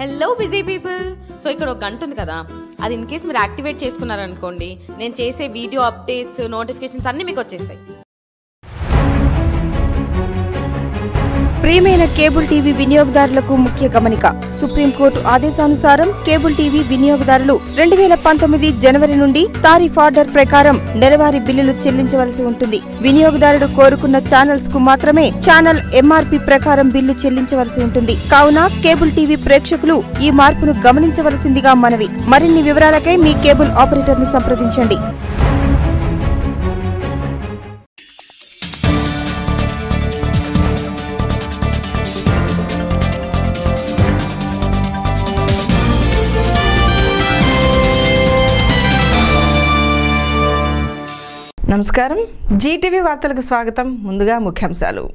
Hello busy people so ఇక్కడ ఒక గంట ఉంది కదా. అది ఇన్ కేస్ మీరు యాక్టివేట్ చేసుకున్నారనుకోండి నేను చేసే వీడియో అప్డేట్స్ నోటిఫికేషన్స్ అన్నీ మీకు వచ్చేస్తాయి. ప్రియమైన కేబుల్ టీవీ వినియోగదారులకు ముఖ్య గమనిక. సుప్రీంకోర్టు ఆదేశానుసారం కేబుల్ టీవీ వినియోగదారులు రెండు వేల పంతొమ్మిది జనవరి నుండి తారీఫ్ ఆర్డర్ ప్రకారం నెలవారీ బిల్లులు చెల్లించవలసి ఉంటుంది. వినియోగదారుడు కోరుకున్న ఛానల్స్కు మాత్రమే ఛానల్ ఎంఆర్పి ప్రకారం బిల్లు చెల్లించవలసి ఉంటుంది. కావున కేబుల్ టీవీ ప్రేక్షకులు ఈ మార్పును గమనించవలసిందిగా మనవి. మరిన్ని వివరాలకై మీ కేబుల్ ఆపరేటర్ని సంప్రదించండి. నమస్కారం. జీటీవీ వార్తలకు స్వాగతం. ముందుగా ముఖ్యాంశాలు.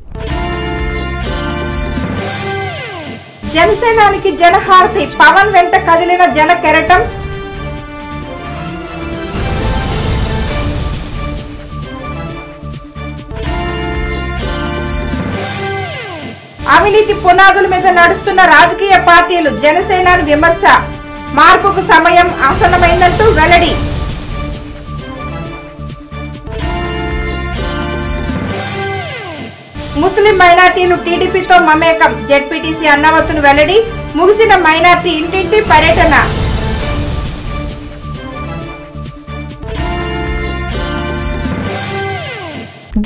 జనసేనానికి జనహారతి. పవన్ వెంట కదిలిన జన కెరటం. అవినీతి పునాదుల మీద నడుస్తున్న రాజకీయ పార్టీలు జనసేనాని విమర్శ. మార్పుకు సమయం ఆసనమైందంటూ వెల్లడి. ముస్లిం మైనార్టీలు టీడీపీతో మమేకం. జెడ్పీటీసీ అన్నవత్తును వెల్లడి ముగిసిన మైనార్టీ ఇంటింటి పర్యటన.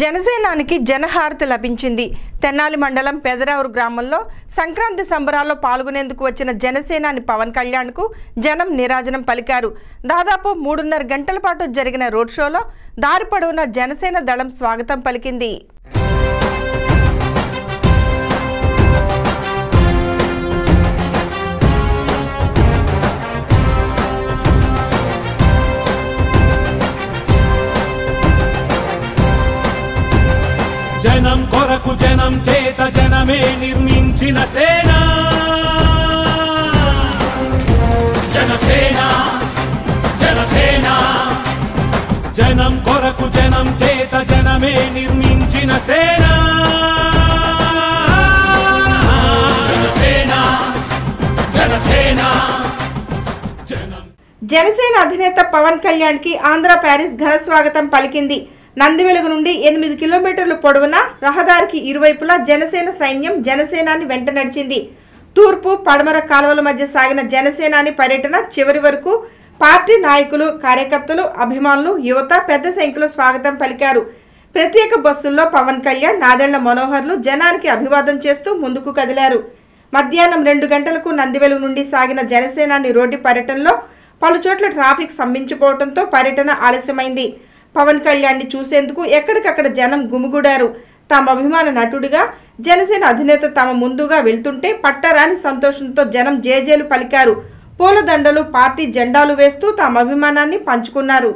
జనసేనానికి జనహారతి లభించింది. తెన్నాలి మండలం పెదరావురు గ్రామంలో సంక్రాంతి సంబరాల్లో పాల్గొనేందుకు వచ్చిన జనసేనాని పవన్ కళ్యాణ్కు జనం నిరాజనం పలికారు. దాదాపు మూడున్నర గంటల పాటు జరిగిన రోడ్ షోలో దారి పొడవున జనసేన దళం స్వాగతం పలికింది. జనం కొరకు జనం చేత జనమే నిర్మించిన సేన. జనసేన జనసేన. జనం కొరకు జనం చేత జనమే నిర్మించిన సేన. జనసేన జనసేన. జనసేన అధినేత పవన్ కళ్యాణ్కి ఆంధ్ర ప్యారిస్ ఘన స్వాగతం పలికింది. నందివెలుగు నుండి ఎనిమిది కిలోమీటర్ల పొడవున రహదారికి ఇరువైపులా జనసేన సైన్యం జనసేనాని వెంట నడిచింది. తూర్పు పడమర కాలువల మధ్య సాగిన జనసేనాని పర్యటన చివరి వరకు పార్టీ నాయకులు కార్యకర్తలు అభిమానులు యువత పెద్ద సంఖ్యలో స్వాగతం పలికారు. ప్రత్యేక బస్సుల్లో పవన్ కళ్యాణ్ నాదెళ్ళ మనోహర్లు జనానికి అభివాదం చేస్తూ ముందుకు కదిలారు. మధ్యాహ్నం రెండు గంటలకు నందివెలుగు నుండి సాగిన జనసేనాని రోడ్డు పర్యటనలో పలుచోట్ల ట్రాఫిక్ స్తంభించిపోవడంతో పర్యటన ఆలస్యమైంది. పవన్ కళ్యాణ్ని చూసేందుకు ఎక్కడికక్కడ జనం గుమిగూడారు. తమ అభిమాన నటుడిగా జనసేన అధినేత తమ ముందుగా వెళ్తుంటే పట్టరాని సంతోషంతో జనం జేజేలు పలికారు. పూలదండలు పార్టీ జెండాలు వేస్తూ తమ అభిమానాన్ని పంచుకున్నారు.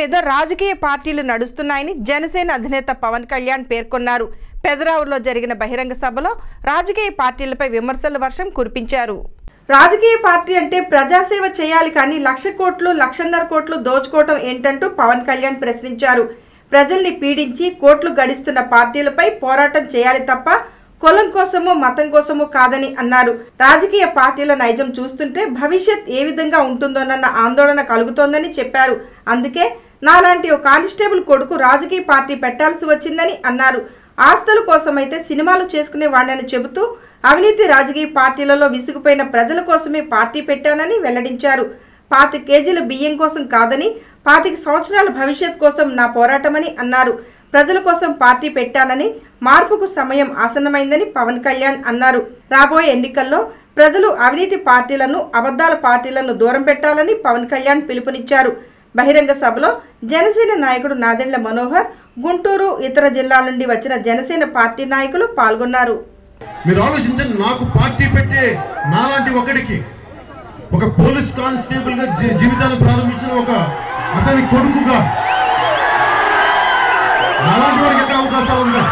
మీద రాజకీయ పార్టీలు నడుస్తున్నాయని జనసేన అధినేత పవన్ కళ్యాణ్ పేర్కొన్నారు. పెదరావులో జరిగిన బహిరంగ సభలో రాజకీయ పార్టీలపై విమర్శల వర్షం కురిపించారు. రాజకీయ పార్టీ అంటే ప్రజాసేవ చేయాలి కానీ లక్ష కోట్లు లక్షన్నర కోట్లు దోచుకోవటం ఏంటంటూ పవన్ కళ్యాణ్ ప్రశ్నించారు. ప్రజల్ని పీడించి కోట్లు గడిస్తున్న పార్టీలపై పోరాటం చేయాలి తప్ప కులం కోసమో మతం కోసమో కాదని అన్నారు. రాజకీయ పార్టీల నైజం చూస్తుంటే భవిష్యత్ ఏ విధంగా ఉంటుందోనన్న ఆందోళన కలుగుతోందని చెప్పారు. అందుకే నాలాంటి ఓ కానిస్టేబుల్ కొడుకు రాజకీయ పార్టీ పెట్టాల్సి వచ్చిందని అన్నారు. ఆస్తుల కోసమైతే సినిమాలు చేసుకునే వాడినని చెబుతూ అవినీతి రాజకీయ పార్టీలలో విసిగిపోయిన ప్రజల కోసమే పార్టీ పెట్టానని వెల్లడించారు. పాతి కేజీల బియ్యం కోసం కాదని పాతిక సంవత్సరాల భవిష్యత్ కోసం నా పోరాటమని అన్నారు. ప్రజల కోసం పార్టీ పెట్టానని మార్పుకు సమయం ఆసన్నమైందని పవన్ కళ్యాణ్ అన్నారు. రాబోయే ఎన్నికల్లో ప్రజలు అవినీతి పార్టీలను అబద్ధాల పార్టీలను దూరం పెట్టాలని పవన్ కళ్యాణ్ పిలుపునిచ్చారు. బహిరంగ సభలో జనసేన నాయకుడు నాదెండ్ల మనోహర్ గుంటూరు ఇతర జిల్లాల నుండి వచ్చిన జనసేన పార్టీ నాయకులు పాల్గొన్నారు. మీరు ఆలోచించండి నాకు పార్టీ పెట్టే నాలాంటి ఒకడికి ఒక పోలీస్ కానిస్టేబుల్గా జీ- జీవితాన్ని ప్రారంభించిన ఒక అతని కొడుకుగా నాలాంటి వాడికి ఎక్కడ అవకాశాలు ఉన్నాయి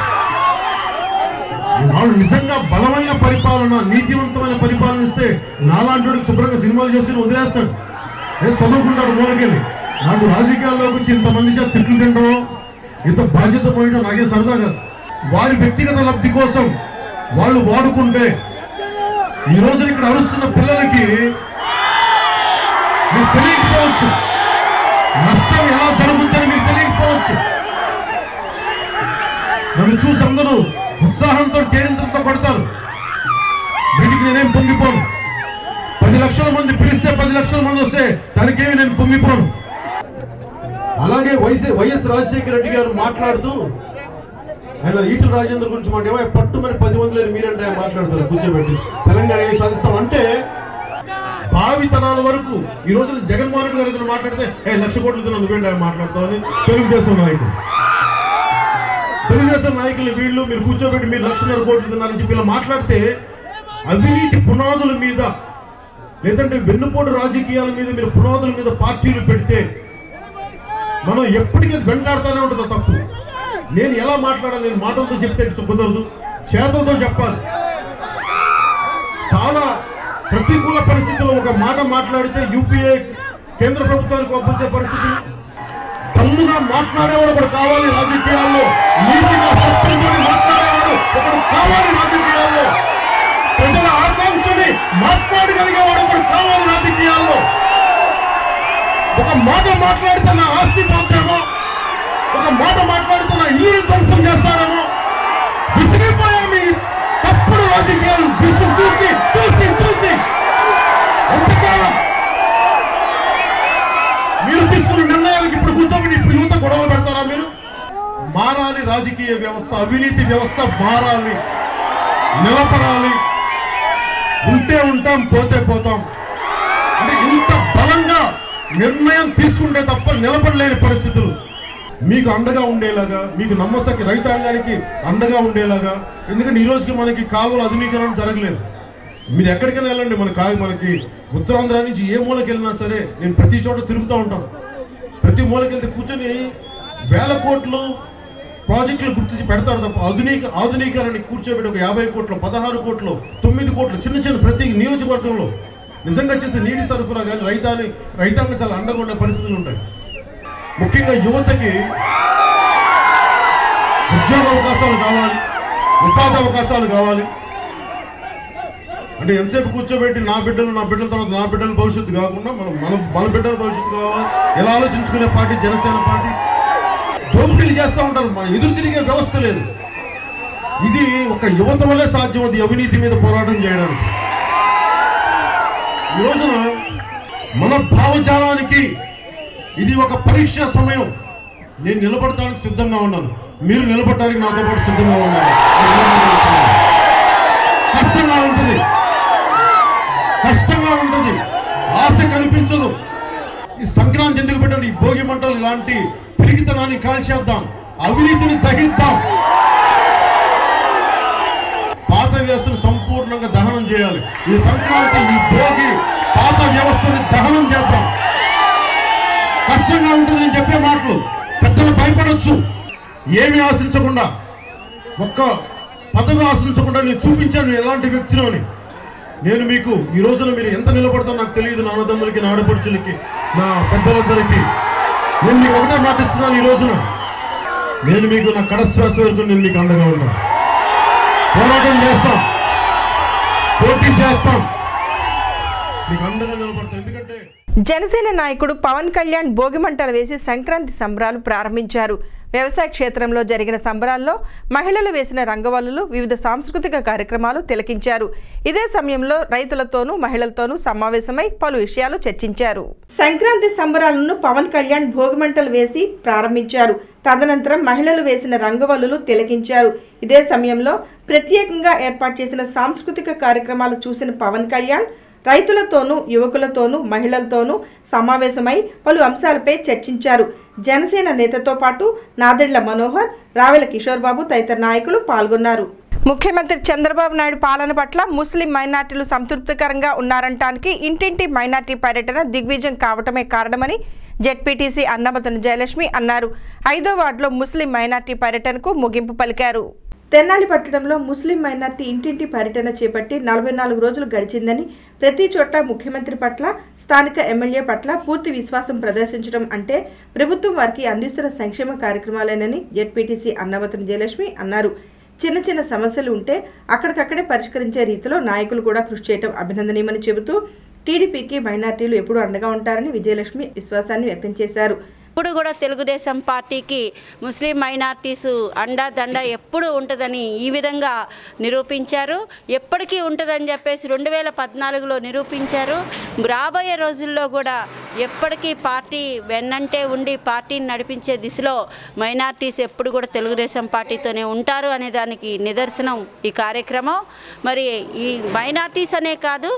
వాళ్ళు నిజంగా బలమైన పరిపాలన నీతివంతమైన పరిపాలన ఇస్తే నాలాంటి వాడికి శుభ్రంగా సినిమాలు చేసుకుని వదిలేస్తాడు. నేను చదువుకుంటాడు మూలకెళ్ళి. నాకు రాజకీయాల్లోకి వచ్చి ఇంతమంది చేత తిట్లు తినడం ఇంత బాధ్యత పోయడం నాకే సరదా కాదు. వారి వ్యక్తిగత లబ్ధి కోసం వాళ్ళు వాడుకుంటే ఈ రోజు ఇక్కడ అరుస్తున్న పిల్లలకి మీకు తెలియకపోవచ్చు. నష్టం ఎలా జరుగుతుందని మీకు తెలియకపోవచ్చు. నన్ను చూసి అందరూ ఉత్సాహంతో కేరింతలతో కొడతారు వీటికి నేనేం పొంగిపోను? పది లక్షల మంది పిలిస్తే పది లక్షల మంది వస్తే దానికేమి నేను పొంగిపోను? అలాగే వైఎస్ వైఎస్ రాజశేఖర రెడ్డి గారు మాట్లాడుతూ ఆయన ఈటల రాజేంద్ర గురించి మాట ఏమో పట్టు మరి పది మంది లేని మీరంటే ఆయన మాట్లాడతారు కూర్చోబెట్టి. తెలంగాణ ఏం సాధిస్తాం? అంటే భావితనాల వరకు ఈ రోజు జగన్మోహన్ రెడ్డి గారు ఏదైనా మాట్లాడితే ఏ లక్ష కోట్లు తిన్నా నువ్వేంటి ఆయన మాట్లాడతామని తెలుగుదేశం నాయకుడు తెలుగుదేశం నాయకులు వీళ్ళు మీరు కూర్చోబెట్టి మీరు లక్షన్నర కోట్లు తిన్నారని చెప్పి ఇలా మాట్లాడితే అవినీతి పునాదుల మీద లేదంటే వెన్నుపోటు రాజకీయాల మీద మీరు పునాదుల మీద పార్టీలు పెడితే మనం ఎప్పటికీ వెంటాడుతూనే ఉంటుంది తప్పు. నేను ఎలా మాట్లాడాలి నేను మాటలతో చెప్తే కుదరదు. చేతులతో చెప్పాలి. చాలా ప్రతికూల పరిస్థితుల్లో ఒక మాట మాట్లాడితే యూపీఏ కేంద్ర ప్రభుత్వానికి పంపించే పరిస్థితి. తమ్ముగా మాట్లాడేవాడు ఒకడు కావాలి రాజకీయాల్లో. నీతిగా స్వచ్ఛంతో మాట్లాడేవాడు ఒకడు కావాలి రాజకీయాల్లో. ప్రజల ఆకాంక్షని మాట్లాడగలిగేవాడు ఒకడు కావాలి రాజకీయాల్లో. ఒక మాట మాట్లాడితే నా ఆస్తి పోతేమో ఒక మాట మాట్లాడితే నా ఇల్లుని ధ్వంసం చేస్తారేమో విసిగిపోయా మీ తప్పుడు రాజకీయాలు విసుగు చూసి చూసి చూసి. ఎంతకాలం? మీరు తీసుకున్న నిర్ణయాలకు ఇప్పుడు కూర్చోమని ఇప్పుడు యువత గొడవలు పెడతారా మీరు? మారాలి రాజకీయ వ్యవస్థ అవినీతి వ్యవస్థ మారాలి నిలబడాలి. ఉంటే ఉంటాం పోతే పోతాం. అంటే ఇంత బలంగా నిర్ణయం తీసుకుంటే తప్ప నిలబడలేని పరిస్థితులు. మీకు అండగా ఉండేలాగా మీకు నమ్మసకి రైతాంగానికి అండగా ఉండేలాగా. ఎందుకంటే ఈ రోజుకి మనకి కాలువల ఆధునీకరణ జరగలేదు. మీరు ఎక్కడికైనా వెళ్ళండి మన కాదు మనకి ఉత్తరాంధ్ర నుంచి ఏ మూలకి వెళ్ళినా సరే నేను ప్రతి చోట తిరుగుతూ ఉంటాను ప్రతి మూలకి వెళ్తే కూర్చొని వేల కోట్లు ప్రాజెక్టులు గుర్తించి పెడతారు తప్ప ఆధునిక ఆధునీకరణకి కూర్చోబెట్టి ఒక యాభై కోట్లు పదహారు కోట్లు తొమ్మిది కోట్లు చిన్న చిన్న ప్రతి నియోజకవర్గంలో నిజంగా చేసే నీటి సరఫరా కానీ రైతాన్ని రైతాంగం చాలా అండగా ఉండే పరిస్థితులు ఉంటాయి. ముఖ్యంగా యువతకి ఉద్యోగ అవకాశాలు కావాలి ఉపాధి అవకాశాలు కావాలి. అంటే ఎంతసేపు కూర్చోబెట్టి నా బిడ్డలు నా బిడ్డల తర్వాత నా బిడ్డల భవిష్యత్తు కాకుండా మనం మన మన బిడ్డల భవిష్యత్తు కావాలి. ఎలా ఆలోచించుకునే పార్టీ? జనసేన పార్టీ. దోపిడీలు చేస్తూ ఉంటారు. మన ఎదురు తిరిగే వ్యవస్థ లేదు. ఇది ఒక యువత వల్లే సాధ్యం అది అవినీతి మీద పోరాటం చేయడానికి. ఈ రోజున మన భావజాలానికి ఇది ఒక పరీక్ష సమయం. నేను నిలబడటానికి సిద్ధంగా ఉన్నాను. మీరు నిలబడటానికి నాతో పాటు సిద్ధంగా ఉన్నారు. కష్టంగా ఉంటుంది. కష్టంగా ఉంటుంది. ఆశ కనిపించదు. ఈ సంక్రాంతి ఎందుకు పెట్టండి ఈ భోగి మంటలు ఇలాంటి పిరిగితనాన్ని కాల్చేద్దాం. అవినీతిని తగ్గిద్దాం చేయాలి. ఈ సంక్రాంతి ఈ భోగి పాత వ్యవస్థని దహనం చేద్దాం. కష్టంగా ఉంటుంది నేను చెప్పే మాటలు. పెద్దలు భయపడవచ్చు ఏమి ఆశించకుండా ఒక్క పదవి ఆశించకుండా నేను చూపించాను నేను ఎలాంటి వ్యక్తిలోని నేను మీకు ఈ రోజున మీరు ఎంత నిలబడతాను నాకు తెలియదు నా అన్నదమ్ములకి నా ఆడపడుచులకి నా పెద్దలందరికీ. నేను మీకు ఒకటే మాటిస్తున్నాను ఈ రోజున. నేను మీకు నా కడశ్వాస వరకు నేను మీకు అండగా ఉంటాను పోరాటం చేస్తాం. పోటీ చేస్తాం. మీకు అండగా నిలబడతాం ఎందుకంటే జనసేన నాయకుడు పవన్ కళ్యాణ్ భోగిమంటలు వేసి సంక్రాంతి సంబరాలు ప్రారంభించారు. వ్యవసాయ క్షేత్రంలో జరిగిన సంబరాల్లో మహిళలు వేసిన రంగవల్లులు వివిధ సాంస్కృతిక కార్యక్రమాలు తిలకించారు. ఇదే సమయంలో రైతులతోనూ మహిళలతోనూ సమావేశమై పలు విషయాలు చర్చించారు. సంక్రాంతి సంబరాలను పవన్ కళ్యాణ్ భోగిమంటలు వేసి ప్రారంభించారు. తదనంతరం మహిళలు వేసిన రంగవల్లులు తిలకించారు. ఇదే సమయంలో ప్రత్యేకంగా ఏర్పాటు చేసిన సాంస్కృతిక కార్యక్రమాలు చూసిన పవన్ కళ్యాణ్ రైతులతోనూ యువకులతోనూ మహిళలతోనూ సమావేశమై పలు అంశాలపై చర్చించారు. జనసేన నేతతో పాటు నాదెండ్ల మనోహర్ రావెల కిషోర్ బాబు తదితర నాయకులు పాల్గొన్నారు. ముఖ్యమంత్రి చంద్రబాబు నాయుడు పాలన పట్ల ముస్లిం మైనార్టీలు సంతృప్తికరంగా ఉన్నారంటానికి ఇంటింటి మైనార్టీ పర్యటన దిగ్విజయం కావటమే కారణమని జెడ్పీటీసీ అన్నమతను జయలక్ష్మి అన్నారు. ఐదో వార్డులో ముస్లిం మైనార్టీ పర్యటనకు ముగింపు పలికారు. తెన్నాలి పట్టణంలో ముస్లిం మైనార్టీ ఇంటింటి పర్యటన చేపట్టి నలభై నాలుగు రోజులు గడిచిందని ప్రతి చోట్ల ముఖ్యమంత్రి పట్ల స్థానిక ఎమ్మెల్యే పట్ల పూర్తి విశ్వాసం ప్రదర్శించడం అంటే ప్రభుత్వం వారికి అందిస్తున్న సంక్షేమ కార్యక్రమాలేనని జెడ్పీటీసీ అన్నవతం జయలక్ష్మి అన్నారు. చిన్న చిన్న సమస్యలు ఉంటే అక్కడికక్కడే పరిష్కరించే రీతిలో నాయకులు కూడా కృషి చేయడం అభినందనీయమని చెబుతూ టీడీపీకి మైనార్టీలు ఎప్పుడూ అండగా ఉంటారని విజయలక్ష్మి విశ్వాసాన్ని వ్యక్తం చేశారు. ఎప్పుడు కూడా తెలుగుదేశం పార్టీకి ముస్లిం మైనార్టీస్ అండా దండ ఎప్పుడు ఉంటుందని ఈ విధంగా నిరూపించారు. ఎప్పటికీ ఉంటుందని చెప్పేసి రెండు వేల పద్నాలుగులో నిరూపించారు. రాబోయే రోజుల్లో కూడా ఎప్పటికీ పార్టీ వెన్నంటే ఉండి పార్టీని నడిపించే దిశలో మైనార్టీస్ ఎప్పుడు కూడా తెలుగుదేశం పార్టీతోనే ఉంటారు అనే దానికి నిదర్శనం ఈ కార్యక్రమం. మరి ఈ మైనార్టీస్ అనే కాదు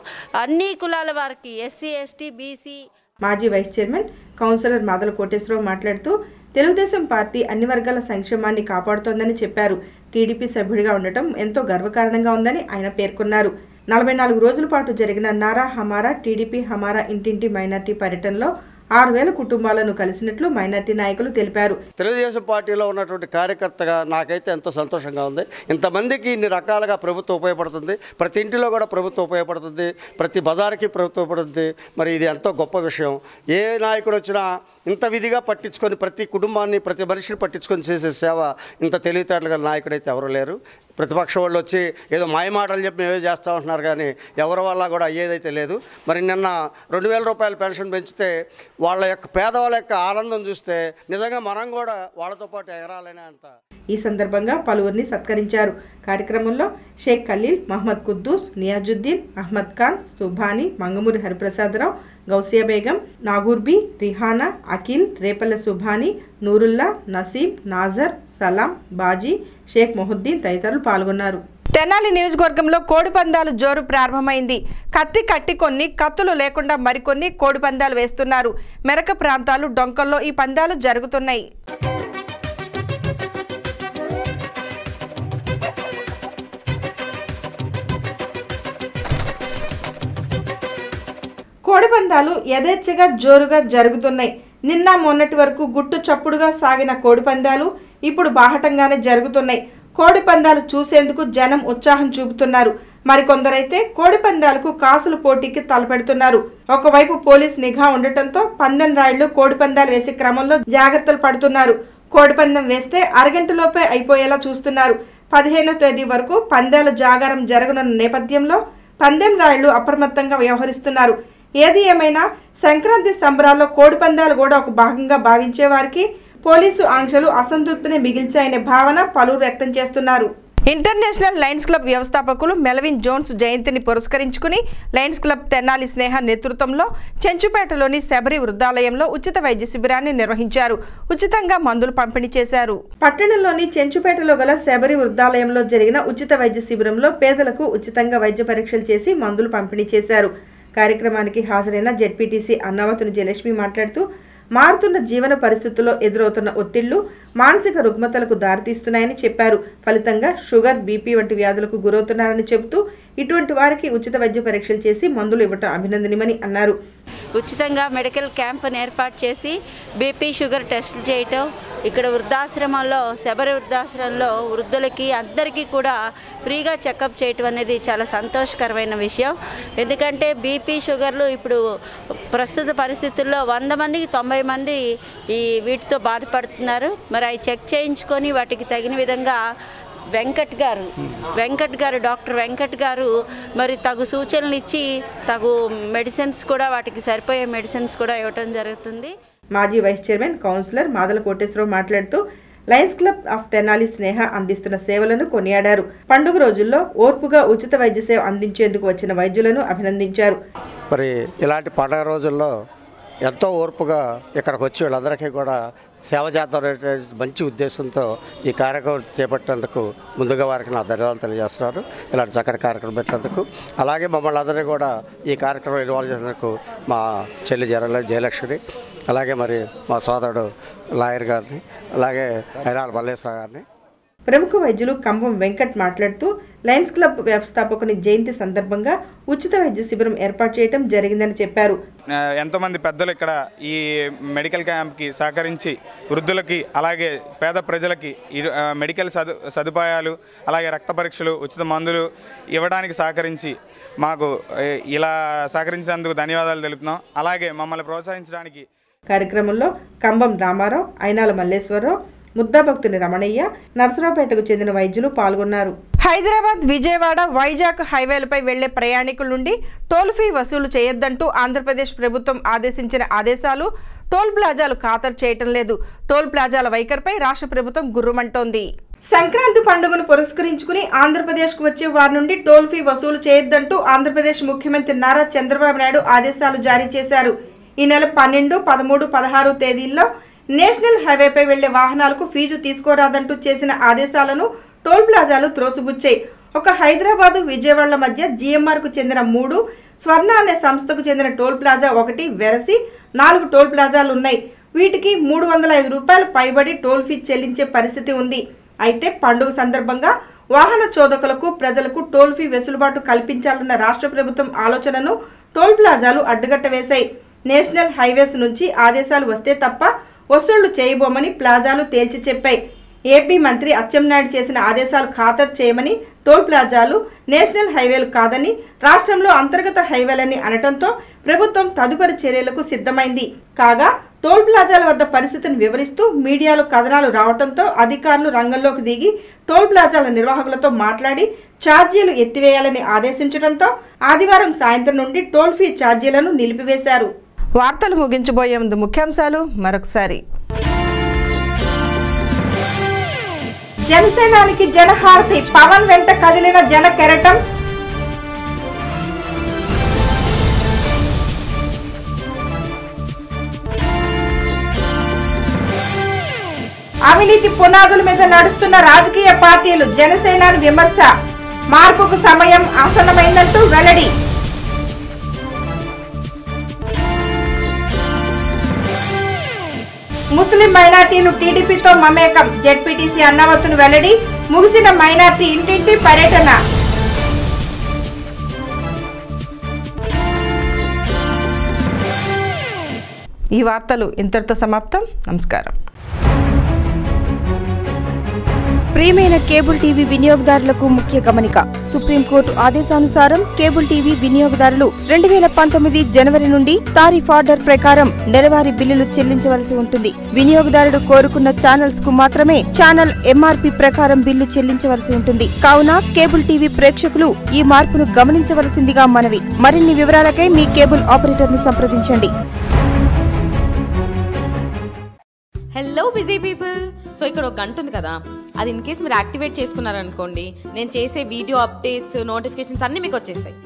అన్ని కులాల వారికి ఎస్సీ ఎస్టీ బీసీ మాజీ vice chairman councillor Madala Koteswararao మాట్లాడుతూ తెలుగుదేశం పార్టీ అన్ని వర్గాల సంక్షేమాన్ని కాపాడుతోందని చెప్పారు. టీడీపీ సభ్యుడిగా ఉండటం ఎంతో గర్వకారణంగా ఉందని ఆయన పేర్కొన్నారు. నలభై నాలుగు రోజుల పాటు జరిగిన నారా హమారా టీడీపీ హమారా ఇంటింటి మైనార్టీ పర్యటనలో ఆరు వేల కుటుంబాలను కలిసినట్లు మైనార్టీ నాయకులు తెలిపారు. తెలుగుదేశం పార్టీలో ఉన్నటువంటి కార్యకర్తగా నాకైతే ఎంతో సంతోషంగా ఉంది. ఇంతమందికి ఇన్ని రకాలుగా ప్రభుత్వం ఉపయోగపడుతుంది. ప్రతి ఇంటిలో కూడా ప్రభుత్వం ఉపయోగపడుతుంది. ప్రతి బజార్కి ప్రభుత్వం ఉపయోగపడుతుంది. మరి ఇది ఎంతో గొప్ప విషయం. ఏ నాయకుడు వచ్చినా ఇంత విధిగా పట్టించుకొని ప్రతి కుటుంబాన్ని ప్రతి మనిషిని పట్టించుకొని చేసే సేవ ఇంత తెలివితేటలు గల నాయకుడైతే ఎవరు లేరు. ప్రతిపక్ష వాళ్ళు వచ్చి ఏదో మాయమాటలు చెప్పి ఏదో చేస్తూ ఉంటున్నారు కానీ ఎవరి వల్ల కూడా అయ్యేదైతే లేదు. మరి నిన్న రెండు వేల రూపాయల పెన్షన్ పెంచితే వాళ్ళ యొక్క పేదవాళ్ళ యొక్క ఆనందం చూస్తే నిజంగా మనం కూడా వాళ్ళతో పాటు ఎగరాలనే అంత. ఈ సందర్భంగా పలువురిని సత్కరించారు. కార్యక్రమంలో షేక్ ఖలీల్ మహమ్మద్ కుద్దూస్ నియాజుద్దీన్ అహ్మద్ ఖాన్ సుభాని మంగమూరి హరిప్రసాదరావు గౌసియా బేగం నాగూర్బి రిహానా అఖిల్ రేపల్ల సుభాని నూరుల్లా నసీం నాజర్ సలాం బాజీ షేక్ మొహుద్దీన్ తదితరులు పాల్గొన్నారు. తెనాలి నియోజకవర్గంలో కోడిపందాలు జోరు ప్రారంభమైంది. కత్తి కట్టి కొన్ని కత్తులు లేకుండా మరికొన్ని కోడిపందాలు వేస్తున్నారు. మెరక ప్రాంతాలు డొంకల్లో ఈ పందాలు జరుగుతున్నాయి. కోడిపందాలు యథేచ్ఛగా జోరుగా జరుగుతున్నాయి. నిన్న మొన్నటి వరకు గుట్టు చప్పుడుగా సాగిన కోడిపందాలు ఇప్పుడు బాహటంగానే జరుగుతున్నాయి. కోడి పందాలు చూసేందుకు జనం ఉత్సాహం చూపుతున్నారు. మరికొందరైతే కోడిపందాలకు కాసుల పోటీకి తలపెడుతున్నారు. ఒకవైపు పోలీస్ నిఘా ఉండటంతో పందెం రాయుళ్ళు కోడిపందాలు వేసే క్రమంలో జాగ్రత్తలు పడుతున్నారు. కోడిపందెం వేస్తే అరగంటలోపే అయిపోయేలా చూస్తున్నారు. పదిహేనో తేదీ వరకు పందాల జాగారం జరగనున్న నేపథ్యంలో పందెం రాయుళ్ళు అప్రమత్తంగా వ్యవహరిస్తున్నారు. ఏది ఏమైనా సంక్రాంతి సంబరాల్లో కోడిపందాలు కూడా ఒక భాగంగా భావించే వారికి పోలీసు ఆంక్షలు అసంతృప్తిని మిగిల్చాయనే భావన పలువురు వ్యక్తం చేస్తున్నారు. ఇంటర్నేషనల్ లయన్స్ క్లబ్ వ్యవస్థాపకులు మెలవిన్ జోన్స్ జయంతిని పురస్కరించుకుని లయన్స్ క్లబ్ తెనాలి స్నేహ నేతృత్వంలో చెంచుపేటలోని శబరి వృద్ధాలయంలో ఉచిత వైద్య శిబిరాన్ని నిర్వహించారు. ఉచితంగా మందులు పంపిణీ చేశారు. పట్టణంలోని చెంచుపేటలో గల శబరి వృద్ధాలయంలో జరిగిన ఉచిత వైద్య శిబిరంలో పేదలకు ఉచితంగా వైద్య పరీక్షలు చేసి మందులు పంపిణీ చేశారు. కార్యక్రమానికి హాజరైన జెడ్పీటీసీ అన్నావతుని జయలక్ష్మి మాట్లాడుతూ మారుతున్న జీవన పరిస్థితుల్లో ఎదురవుతున్న ఒత్తిళ్ళు మానసిక రుగ్మతలకు దారితీస్తున్నాయని చెప్పారు. ఫలితంగా షుగర్ బీపీ వంటి వ్యాధులకు గురవుతున్నారని చెబుతూ ఇటువంటి వారికి ఉచిత వైద్య పరీక్షలు చేసి మందులు ఇవ్వటం అభినందనమని అన్నారు. ఉచితంగా మెడికల్ క్యాంప్ను ఏర్పాటు చేసి బీపీ షుగర్ టెస్టులు చేయటం ఇక్కడ వృద్ధాశ్రమంలో శబరి వృద్ధాశ్రమంలో వృద్ధులకి అందరికీ కూడా ఫ్రీగా చెకప్ చేయటం అనేది చాలా సంతోషకరమైన విషయం. ఎందుకంటే బీపీ షుగర్లు ఇప్పుడు ప్రస్తుత పరిస్థితుల్లో వంద మందికి తొంభై మంది ఈ వీటితో బాధపడుతున్నారు. మరి అవి చెక్ చేయించుకొని వాటికి తగిన విధంగా వెంకట్ గారు. వెంకట్ గారు డాక్టర్ వెంకట్ గారు మరి తగు సూచనలు ఇచ్చి తగు మెడిసిన్స్ కూడా వాటికి సరిపోయే మెడిసిన్స్ కూడా ఇవ్వటం జరుగుతుంది. మాజీ vice chairman councillor Madala Koteswararao మాట్లాడుతూ Lions Club of Tenali Sneha అందిస్తున్న సేవలను కొనియాడారు. పండుగ రోజుల్లో ఓర్పుగా ఉచిత వైద్య సేవ అందించేందుకు వచ్చిన వైద్యులను అభినందించారు. మరి ఇలాంటి పండగ రోజుల్లో ఎంతో ఓర్పుగా ఇక్కడికి వచ్చి వీళ్ళందరికీ కూడా సేవ చేద్దాం మంచి ఉద్దేశంతో ఈ కార్యక్రమం చేపట్టినందుకు ముందుగా వారికి నా ధన్యవాదాలు తెలియజేస్తున్నారు. ఇలాంటి చక్కటి కార్యక్రమం పెట్టినందుకు అలాగే మమ్మల్ని అందరినీ కూడా ఈ కార్యక్రమం ఇన్వాల్వ్ చేసినందుకు మా చెల్లి జరల జయలక్ష్మి అలాగే మరి మా సోదరుడు లాయర్ గారిని అలాగే ఐరాల మల్లేశ్వర గారిని. ప్రముఖ వైద్యులు కంభం వెంకట్ మాట్లాడుతూ లయన్స్ క్లబ్ వ్యవస్థాపకుని జయంతి సందర్భంగా ఉచిత వైద్య శిబిరం ఏర్పాటు చేయడం జరిగిందని చెప్పారు. ఎంతోమంది పెద్దలు ఇక్కడ ఈ మెడికల్ క్యాంప్కి సహకరించి వృద్ధులకి అలాగే పేద ప్రజలకి మెడికల్ సదు సదుపాయాలు అలాగే రక్త పరీక్షలు ఉచిత మందులు ఇవ్వడానికి సహకరించి మాకు ఇలా సహకరించినందుకు ధన్యవాదాలు తెలుపుతున్నాం. అలాగే మమ్మల్ని ప్రోత్సహించడానికి కార్యక్రమంలో కంబం రామారావు అయినాల మల్లేశ్వరరావు ముద్దాభక్తుని రమణయ్య నరసరావుపేటకు చెందిన వైద్యులు పాల్గొన్నారు. హైదరాబాద్ విజయవాడ వైజాగ్ హైవేలపై వెళ్ళే ప్రయాణికుల నుండి టోల్ ఫీ వసూలు చేయొద్దంటూ ఆంధ్రప్రదేశ్ ప్రభుత్వం ఆదేశించిన ఆదేశాలు టోల్ ప్లాజాలు ఖాతరు చేయటం లేదు. టోల్ ప్లాజాల వైఖరిపై రాష్ట్ర ప్రభుత్వం గుర్రుమంటోంది. సంక్రాంతి పండుగను పురస్కరించుకుని ఆంధ్రప్రదేశ్కు వచ్చే వారి నుండి టోల్ ఫీ వసూలు చేయొద్దంటూ ఆంధ్రప్రదేశ్ ముఖ్యమంత్రి నారా చంద్రబాబు నాయుడు ఆదేశాలు జారీ చేశారు. ఈ నెల పన్నెండు పదమూడు పదహారు తేదీల్లో నేషనల్ హైవేపై వెళ్ళే వాహనాలకు ఫీజు తీసుకోరాదంటూ చేసిన ఆదేశాలను టోల్ ప్లాజాలు త్రోసిపుచ్చాయి. ఒక హైదరాబాదు విజయవాడల మధ్య జీఎంఆర్కు చెందిన మూడు స్వర్ణ అనే సంస్థకు చెందిన టోల్ ప్లాజా ఒకటి వెరసి నాలుగు టోల్ ప్లాజాలు ఉన్నాయి. వీటికి మూడు వందల ఐదు రూపాయలు పైబడి టోల్ ఫీ చెల్లించే పరిస్థితి ఉంది. అయితే పండుగ సందర్భంగా వాహన చోదకులకు ప్రజలకు టోల్ ఫీ వెసులుబాటు కల్పించాలన్న రాష్ట్ర ప్రభుత్వం ఆలోచనను టోల్ ప్లాజాలు అడ్డుగట్ట వేశాయి నేషనల్ హైవేస్ నుంచి ఆదేశాలు వస్తే తప్ప వసూళ్ళు చేయబోమని ప్లాజాలు తేల్చి చెప్పాయి. ఏపీ మంత్రి అచ్చెన్నాయుడు చేసిన ఆదేశాలు ఖాతరు చేయమని టోల్ ప్లాజాలు నేషనల్ హైవేలు కాదని రాష్ట్రంలో అంతర్గత హైవేలని అనటంతో ప్రభుత్వం తదుపరి చర్యలకు సిద్ధమైంది. కాగా టోల్ ప్లాజాల వద్ద పరిస్థితిని వివరిస్తూ మీడియాలో కథనాలు రావడంతో అధికారులు రంగంలోకి దిగి టోల్ ప్లాజాల నిర్వాహకులతో మాట్లాడి ఛార్జీలు ఎత్తివేయాలని ఆదేశించడంతో ఆదివారం సాయంత్రం నుండి టోల్ ఫీ ఛార్జీలను నిలిపివేశారు. వార్తలు ముగించబోయే ముందు ముఖ్యాంశాలు మరొకసారి. జనసేనానికి జనహారతి పవన్ వెంట కదిలిన జన కెరటం. అవినీతి పునాదుల మీద నడుస్తున్న రాజకీయ పార్టీలు జనసేనాని విమర్శ. మార్పుకు సమయం ఆసన్నమైందంటూ వెల్లడి. ముస్లిం మైనార్టీలు టీడీపీతో మమేకం. జెడ్పీటీసీ అన్నవత్తును వెల్లడి ముగిసిన మైనార్టీ ఇంటింటి పర్యటన. ఈ వార్తలు ఇంతటితో సమాప్తం. నమస్కారం. ప్రియమైన కేబుల్ టీవీ వినియోగదారులకు ముఖ్య గమనిక. సుప్రీంకోర్టు ఆదేశానుసారం కేబుల్ టీవీ వినియోగదారులు రెండు వేల పంతొమ్మిది జనవరి నుండి తారీఫ్ ఆర్డర్ ప్రకారం నెలవారీ బిల్లులు చెల్లించవలసి ఉంటుంది. వినియోగదారుడు కోరుకున్న ఛానల్స్కు మాత్రమే ఛానల్ ఎంఆర్పి ప్రకారం బిల్లు చెల్లించవలసి ఉంటుంది. కావున కేబుల్ టీవీ ప్రేక్షకులు ఈ మార్పును గమనించవలసిందిగా మనవి. మరిన్ని వివరాలకై మీ కేబుల్ ఆపరేటర్ని సంప్రదించండి. హలో బిజీ పీపుల్ సో ఇక్కడ ఒక గంట ఉంది కదా. అది ఇన్ కేస్ మీరు యాక్టివేట్ చేసుకున్నారనుకోండి నేను చేసే వీడియో అప్డేట్స్ నోటిఫికేషన్స్ అన్నీ మీకు వచ్చేస్తాయి.